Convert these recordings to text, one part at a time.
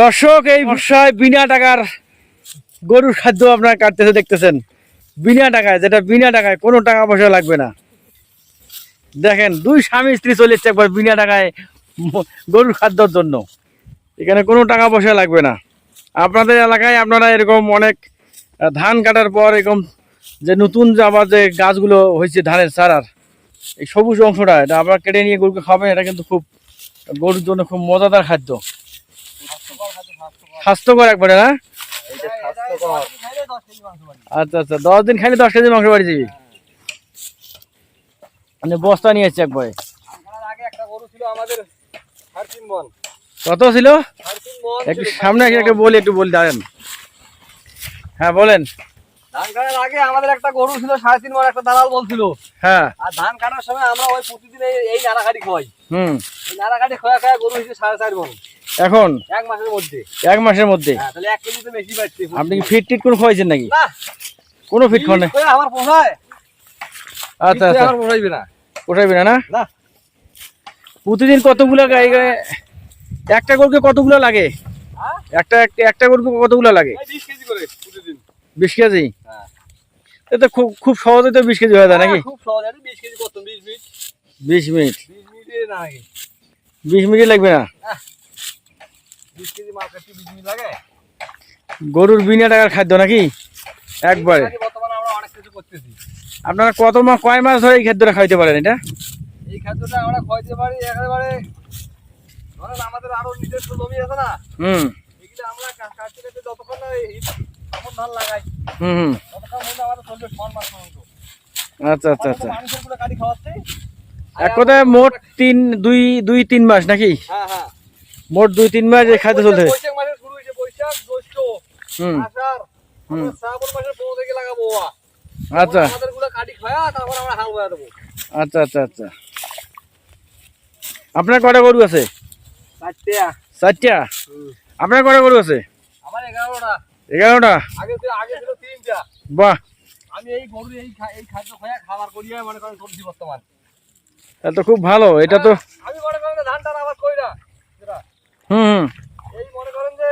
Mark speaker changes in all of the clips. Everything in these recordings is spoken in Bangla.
Speaker 1: দর্শক, এই বর্ষায় বিনা টাকার গরুর খাদ্য আপনারা কাটতেছে, দেখতেছেন? বিনা টাকায়, যেটা বিনা টাকায়, কোনো টাকা পয়সা লাগবে না। দেখেন, দুই স্বামী স্ত্রী চলে এসছে একবার বিনা টাকায় গরুর খাদ্যর জন্য। এখানে কোনো টাকা পয়সা লাগবে না। আপনাদের এলাকায় আপনারা এরকম অনেক ধান কাটার পর এরকম যে নতুন যে আবার যে গাছগুলো হয়েছে ধানের চারার, এই সবুজ অংশটা, এটা আপনারা কেটে নিয়ে গরুকে খাবেন, এটা কিন্তু খুব গরুর জন্য খুব মজাদার খাদ্য। স্বাস্থ্যকর একবারে না? আচ্ছা আচ্ছা দশ দিন খাইলে দশ কেজি মাংস বাড়ি যাবি? মানে বস্তা নিয়ে এসছে একবারে। কত ছিল? একটু সামনে একটু বলি একটু বলি দাঁড়েন। হ্যাঁ বলেন।
Speaker 2: ধান কাটার আগে আমাদের একটা গরু ছিল সাড়ে তিন মন একটা দালাল বলছিল।
Speaker 1: হ্যাঁ।
Speaker 2: আর ধান কাটার সময় আমরা ওই প্রতিদিন এই- নাড়াকাটি খাই
Speaker 1: হুম।
Speaker 2: এই নাড়াকাটি খোয়া খায় গরু হয়েছে সাড়ে চার মন
Speaker 1: এখন?
Speaker 2: এক মাসের মধ্যে।
Speaker 1: এক মাসের মধ্যে?
Speaker 2: হ্যাঁ তাহলে এক কেজি তো বেশি
Speaker 1: আপনি কি ফিট টিট কোনো খাওয়াইছেন নাকি? কোনো ফিট খাওয়া নেই
Speaker 2: আমার পোষায়?
Speaker 1: আচ্ছা আচ্ছা।
Speaker 2: আমার পোষাইবে না?
Speaker 1: পোষাইবে না না? প্রতিদিন কতগুলো গাই গায়ে? একটা গরুকে কতগুলো লাগে?
Speaker 2: হ্যাঁ?
Speaker 1: একটা একটা- গরুকে কতগুলো লাগে?
Speaker 2: বিশ কেজি করে প্রতিদিন।
Speaker 1: বিশ কেজি?
Speaker 2: হ্যাঁ।
Speaker 1: এ খুব খুব সহজে তো বিশ কেজি হয়ে যায় নাকি?
Speaker 2: খুব সহজ। বিশ কেজি কত? বিশ মিনিট?
Speaker 1: বিশ মিনিট।
Speaker 2: বিশ মিনিট
Speaker 1: লাগবে না
Speaker 2: বিশ কেজি মাল কাটতে বিশ মিনিট লাগে
Speaker 1: গরুর বিনা টাকার খাদ্য নাকি? একবারে।
Speaker 2: বর্তমানে আমরা অনেক কিছু করতেছি।
Speaker 1: আপনারা কত মাস কয় মাস ধরে এই খাদ্যটা খাইতে পারেন এটা?
Speaker 2: এই খাদ্যটা আমরা খাইতে পারি একেবারে ধরেন আমাদের আরও নিজস্ব জমি আছে না
Speaker 1: হুম।
Speaker 2: এগুলো আমরা কাটতে কাটতে যতক্ষণ আমন ধান লাগাই
Speaker 1: হুম হুম।
Speaker 2: ততক্ষণ মধ্যে আমাদের চলবে ছয় মাস পর্যন্ত।
Speaker 1: আচ্ছা আচ্ছা আচ্ছা।
Speaker 2: মানুষেরগুলো কাটি খাওয়াচ্ছে।
Speaker 1: এক কথায় মোট তিন দুই দুই তিন মাস নাকি?
Speaker 2: হ্যাঁ হ্যাঁ।
Speaker 1: মোট দুই তিন মাস এই খাদ্য চলতে হুম। হুম। আচ্ছা।
Speaker 2: আমাদেরগুলো কাটি খাওয়া তারপর আমরা হাল বয়া দেবো।
Speaker 1: আচ্ছা আচ্ছা আচ্ছা। আপনার কটা গরু আছে?
Speaker 2: চারটে।
Speaker 1: আপনার কটা গরু আছে?
Speaker 2: আমার এগারোটা।
Speaker 1: এগারোটা?
Speaker 2: আগে ছিল আগে ছিল তিনটা।
Speaker 1: বাহ।
Speaker 2: আমি এই গরু এই এই খাদ্য খাইয়া খাবার করিয়া মনে চলছি বর্তমান।
Speaker 1: তাহলে তো খুব ভালো। এটা তো
Speaker 2: আমি মনে করেন যে ধান টান আবার কই না যেটা,
Speaker 1: হুম।
Speaker 2: এই মনে করেন যে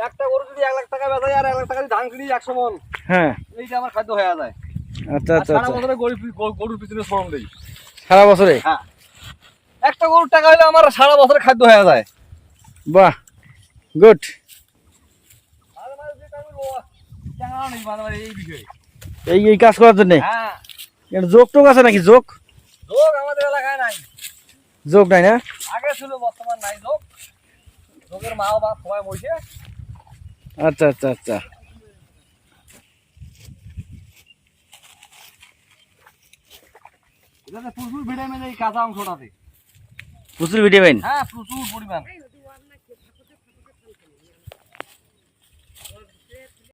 Speaker 2: একটা গরু যদি এক লাখ টাকা বেচা যায় আর এক লাখ টাকা ধান কিনি একশো মন
Speaker 1: হ্যাঁ।
Speaker 2: এইটা আমার খাদ্য হয়ে যায়।
Speaker 1: আচ্ছা আচ্ছা
Speaker 2: সারা
Speaker 1: আচ্ছা।
Speaker 2: বছরে গরু গরুর পিছনে শ্রম দেই।
Speaker 1: সারা বছরে?
Speaker 2: হ্যাঁ। একটা গরুর টাকা হলে আমার সারা বছরের খাদ্য হয়ে যায়।
Speaker 1: বাহ গুড।
Speaker 2: এই
Speaker 1: এই এই কাজ করার জন্য?
Speaker 2: হ্যাঁ।
Speaker 1: যোগ টোক আছে নাকি? যোগ
Speaker 2: আমাদের এলাকায় নাই।
Speaker 1: যোগ নাই না?
Speaker 2: আগে ছিল বর্তমান নাই যোগ। যোগের মা বাপ সবাই বসে
Speaker 1: আচ্ছা আচ্ছা আচ্ছা।
Speaker 2: প্রচুর ভিটামিন এই কাঁচা অংশটাতে।
Speaker 1: প্রচুর ভিটামিন
Speaker 2: হ্যাঁ প্রচুর পরিমাণ।